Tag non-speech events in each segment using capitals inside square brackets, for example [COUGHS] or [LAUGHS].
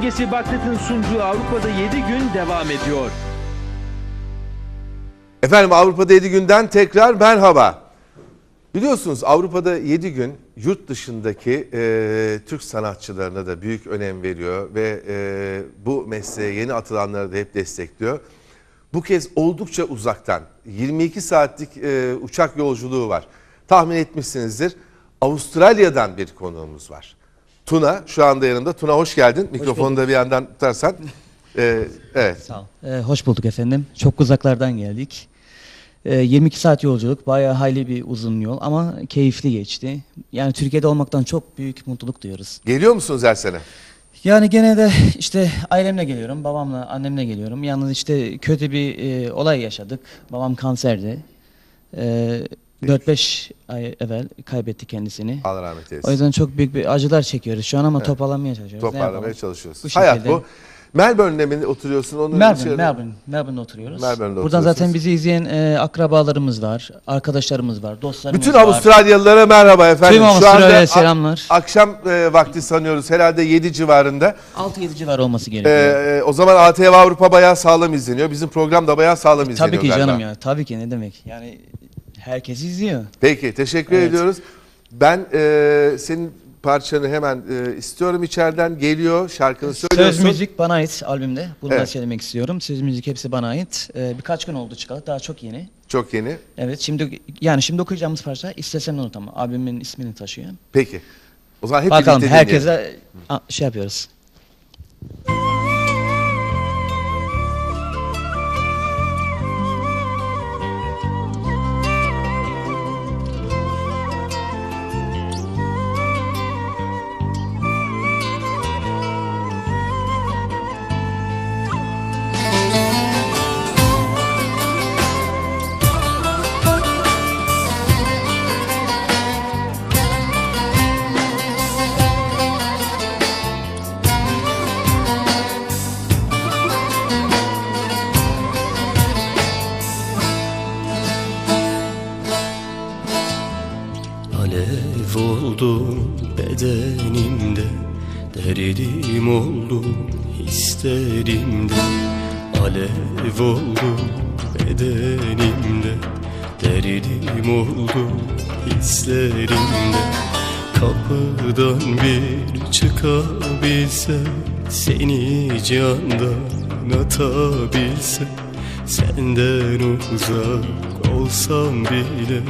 Dengesi Bucklet'ın sunduğu Avrupa'da 7 gün devam ediyor. Efendim Avrupa'da 7 günden tekrar merhaba. Biliyorsunuz Avrupa'da 7 gün yurt dışındaki e, Türk sanatçılarına da büyük önem veriyor ve e, bu mesleğe yeni atılanları da hep destekliyor. Bu kez oldukça uzaktan 22 saatlik e, uçak yolculuğu var. Tahmin etmişsinizdir Avustralya'dan bir konuğumuz var. Tuna şu anda yanımda. Tuna hoş geldin. Mikrofonu da bir yandan tutarsan. [LAUGHS] E, evet. Sağ ol. Ee, hoş bulduk efendim. Çok uzaklardan geldik. Ee, 22 saat yolculuk, bayağı hayli bir uzun yol ama keyifli geçti. Yani Türkiye'de olmaktan çok büyük mutluluk duyuyoruz. Geliyor musunuz her sene? Yani gene de işte ailemle geliyorum, babamla, annemle geliyorum. Yalnız işte kötü bir e, olay yaşadık. Babam kanserdi. Ee, 4-5 ay evvel kaybetti kendisini. Allah rahmet eylesin. O yüzden çok büyük bir acılar çekiyoruz şu an ama toparlanmaya çalışıyoruz. Toparlamaya çalışıyoruz. Bu Hayat bu. Melbourne'de mi oturuyorsun? Onun Melbourne, içeri- Melbourne, Melbourne'de oturuyoruz. Melbourne'de Buradan zaten bizi izleyen e, akrabalarımız var, arkadaşlarımız var, dostlarımız Bütün var. Avustralyalılara merhaba efendim. Tüm Avustralya'ya selamlar. akşam e, vakti sanıyoruz. Herhalde 7 civarında. 6-7 civar olması E, gerekiyor. e, o zaman ATV Avrupa bayağı sağlam izleniyor. Bizim program da bayağı sağlam izleniyor Tabii ki galiba. canım ya, tabii ki ne demek. Yani herkes izliyor. Peki teşekkür Evet. ediyoruz. Ben e, senin parçanı hemen e, istiyorum içeriden. Geliyor şarkını söylüyorsun. Söz müzik bana ait albümde. Bunu da Evet. söylemek istiyorum. Söz müzik hepsi bana ait. E, birkaç gün oldu çıkalı, daha çok yeni. Çok yeni. Evet, şimdi yani şimdi okuyacağımız parça istesem unutamam. Albümün ismini taşıyor. Peki. O zaman hep Bakalım herkese şey yapıyoruz. Alev hislerimde Alev oldu bedenimde Derdim oldu hislerimde. Kapıdan bir çıkabilse Seni candan atabilse Senden uzak olsam bile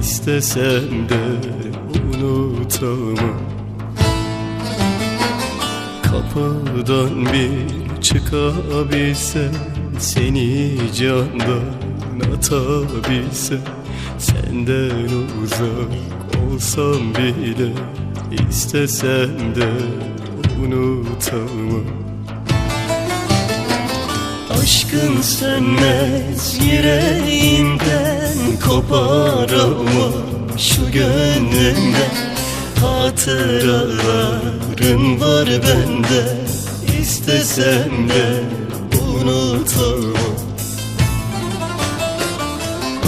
İstesem de unutamam Kapıdan bir çıkabilsem Seni candan atabilsem Senden uzak olsam bile İstesem de unutamam. Aşkın sönmez yüreğimden Koparamam şu gönlümden Hatıraların var bende. İstesem de unutamam.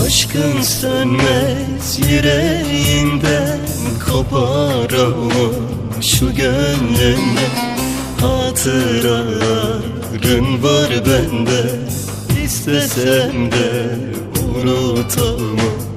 Aşkın sönmez yüreğimden Koparamam. Şu gönlümden Hatıraların var bende. İstesem de unutamam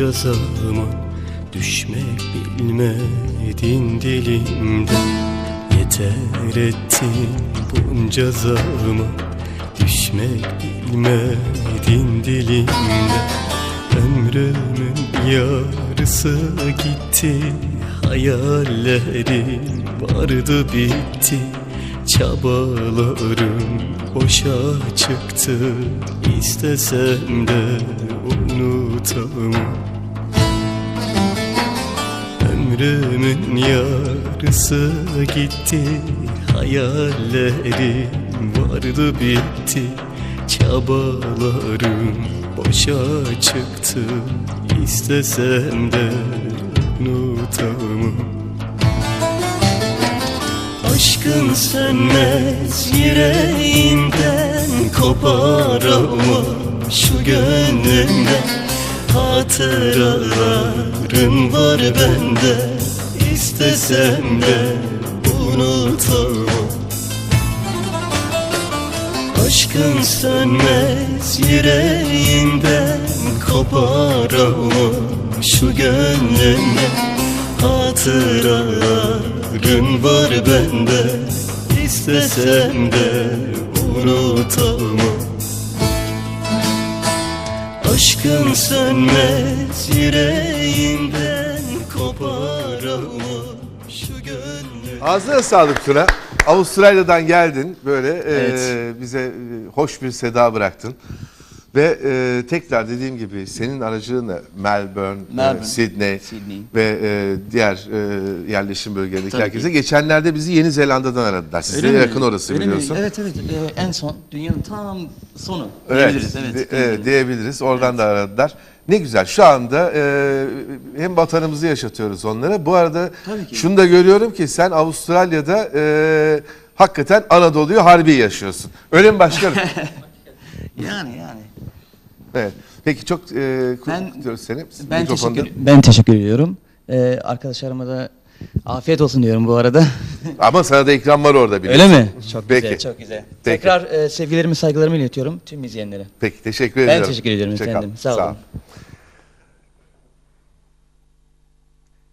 bunca zaman Düşmek bilmedin dilimden Yeter ettin bunca zaman Düşmek bilmedin dilimden Ömrümün yarısı gitti Hayallerim vardı bitti. Çabalarım boşa çıktı İstesem de unutamam Ömrümün yarısı gitti Hayallerim vardı bitti. Çabalarım boşa çıktı İstesem de unutamam. Aşkın sönmez yüreğimden Koparamam şu gönlümden Hatıraların var bende İstesem de unutamam. Aşkın sönmez yüreğimden Koparamam. Şu gönlümden Hatıraların var bende İstesem de unutamam Aşkın sönmez yüreğimden Koparamam şu gönlümden Ağzına sağlık Tuna. Avustralya'dan geldin böyle e, Evet. bize e, hoş bir seda bıraktın. Ve e, tekrar dediğim gibi senin aracılığınla Melbourne, e, Melbourne, Sydney, Sydney. ve e, diğer e, yerleşim bölgelerindeki Tabii herkese ki. geçenlerde bizi Yeni Zelanda'dan aradılar. Size Öyle mi? yakın orası Öyle mi? biliyorsun. Evet evet Ee, en son dünyanın tam sonu Evet, diyebiliriz. Evet, di- diyebiliriz. evet, diyebiliriz. Oradan da aradılar. Ne güzel. Şu anda e, hem vatanımızı yaşatıyoruz onlara. Bu arada şunu da görüyorum ki sen Avustralya'da e, hakikaten Anadolu'yu harbi yaşıyorsun. Öyle mi başkanım? [LAUGHS] Yani yani. Evet. Peki çok e, Ben- kutluyoruz seni. Ben Mikrofonda. teşekkür, ben teşekkür ediyorum. Ee, arkadaşlarıma da afiyet olsun diyorum bu arada. [LAUGHS] Ama sana da ikram var orada biliyorsun. Öyle mi? Çok Peki. güzel, çok güzel. Peki. Tekrar e, sevgilerimi, saygılarımı iletiyorum tüm izleyenlere. Peki teşekkür Ben ediyorum. teşekkür ediyorum Hoşça efendim. Sağ olun.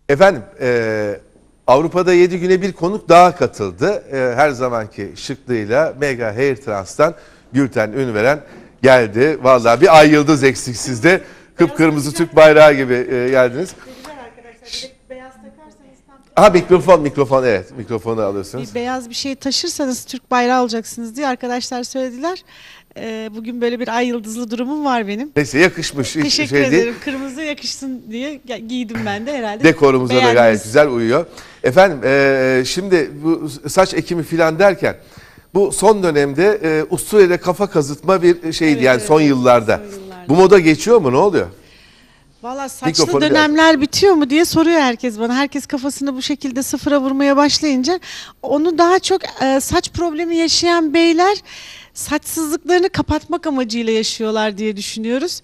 Efendim, e, Avrupa'da 7 güne bir konuk daha katıldı. E, her zamanki şıklığıyla Mega Hair Trans'tan Gülten Ünveren geldi. Vallahi bir ay yıldız eksik sizde. Kıpkırmızı Türk bayrağı gibi e, geldiniz. Güzel arkadaşlar. Bir de beyaz takarsanız tam Aha mikrofon, mikrofon evet. Mikrofonu alıyorsunuz. bir beyaz bir şey taşırsanız Türk bayrağı alacaksınız diye arkadaşlar söylediler. Ee, bugün böyle bir ay yıldızlı durumum var benim. Neyse yakışmış. Hiç Teşekkür şey değil. ederim. Kırmızı yakışsın diye giydim ben de herhalde. Dekorumuza da gayet Beğendiniz. güzel uyuyor. Efendim e, şimdi bu saç ekimi filan derken bu son dönemde e, ustureyle kafa kazıtma bir şeydi Evet, yani evet, son yıllarda. son yıllarda. Bu moda geçiyor mu ne oluyor? Valla saçlı Mikrofonu biraz- dönemler bitiyor mu diye soruyor herkes bana. Herkes kafasını bu şekilde sıfıra vurmaya başlayınca onu daha çok e, saç problemi yaşayan beyler saçsızlıklarını kapatmak amacıyla yaşıyorlar diye düşünüyoruz.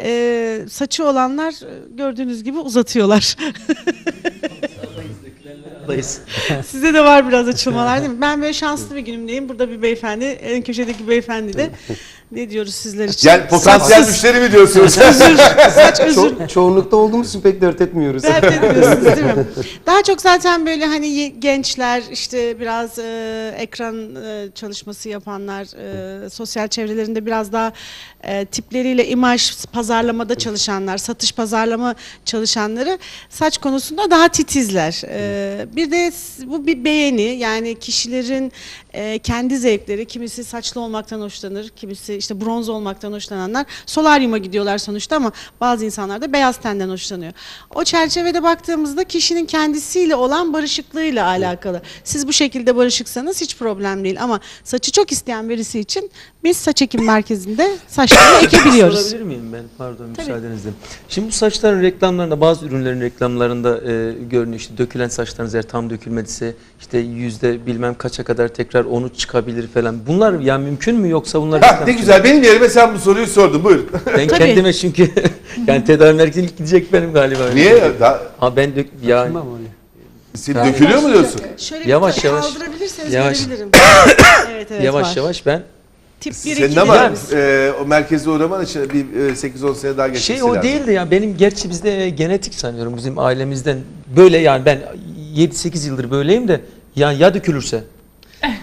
E, saçı olanlar e, gördüğünüz gibi uzatıyorlar. [LAUGHS] [LAUGHS] Size de var biraz açılmalar [LAUGHS] değil mi? Ben böyle şanslı bir günümdeyim. Burada bir beyefendi, en köşedeki beyefendi de [LAUGHS] ne diyoruz sizler için? Yani potansiyel Saçsız. müşteri mi diyorsunuz? Saç [LAUGHS] özür Ço- çoğunlukta olduğumuz için pek dert etmiyoruz. Dert [LAUGHS] etmiyorsunuz değil mi? Daha çok zaten böyle hani ye- gençler işte biraz e, ekran e, çalışması yapanlar, e, sosyal çevrelerinde biraz daha e, tipleriyle imaj pazarlamada çalışanlar, satış pazarlama çalışanları saç konusunda daha titizler. E, bir de s- bu bir beğeni yani kişilerin e, kendi zevkleri, kimisi saçlı olmaktan hoşlanır, kimisi işte bronz olmaktan hoşlananlar solaryuma gidiyorlar sonuçta ama bazı insanlar da beyaz tenden hoşlanıyor. O çerçevede baktığımızda kişinin kendisiyle olan barışıklığıyla alakalı. Siz bu şekilde barışıksanız hiç problem değil ama saçı çok isteyen birisi için biz saç ekim merkezinde saçlarını ekebiliyoruz. Sorabilir miyim ben? Pardon müsaadenizle. Şimdi bu saçların reklamlarında bazı ürünlerin reklamlarında e, görünüyor işte dökülen saçlarınız eğer tam dökülmediyse işte yüzde bilmem kaça kadar tekrar onu çıkabilir falan. Bunlar yani mümkün mü yoksa bunlar Ha, ne güzel benim yerime sen bu soruyu sordun buyur. Ben Tabii. kendime çünkü [LAUGHS] yani tedavi merkezine ilk gidecek benim galiba. Niye? Da, Ha ben dök ya sil- Tamam. dökülüyor mu diyorsun? Şöyle Yavaş, bir yavaş. kaldırabilirseniz Yavaş. [COUGHS] evet evet yavaş var. yavaş ben Tip 1 Senin 2 ama e, o merkeze uğraman için bir e, 8-10 sene daha geçmesi Şey o lazım. değildi ya benim gerçi bizde e, genetik sanıyorum bizim ailemizden böyle yani ben 7-8 yıldır böyleyim de ya ya dökülürse.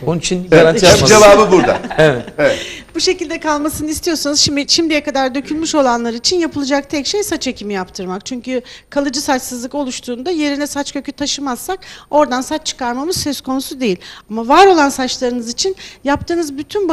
Onun için Evet, garanti yapmadım. cevabı burada. [LAUGHS] Evet. Evet. bu şekilde kalmasını istiyorsanız şimdi şimdiye kadar dökülmüş olanlar için yapılacak tek şey saç ekimi yaptırmak. Çünkü kalıcı saçsızlık oluştuğunda yerine saç kökü taşımazsak oradan saç çıkarmamız söz konusu değil. Ama var olan saçlarınız için yaptığınız bütün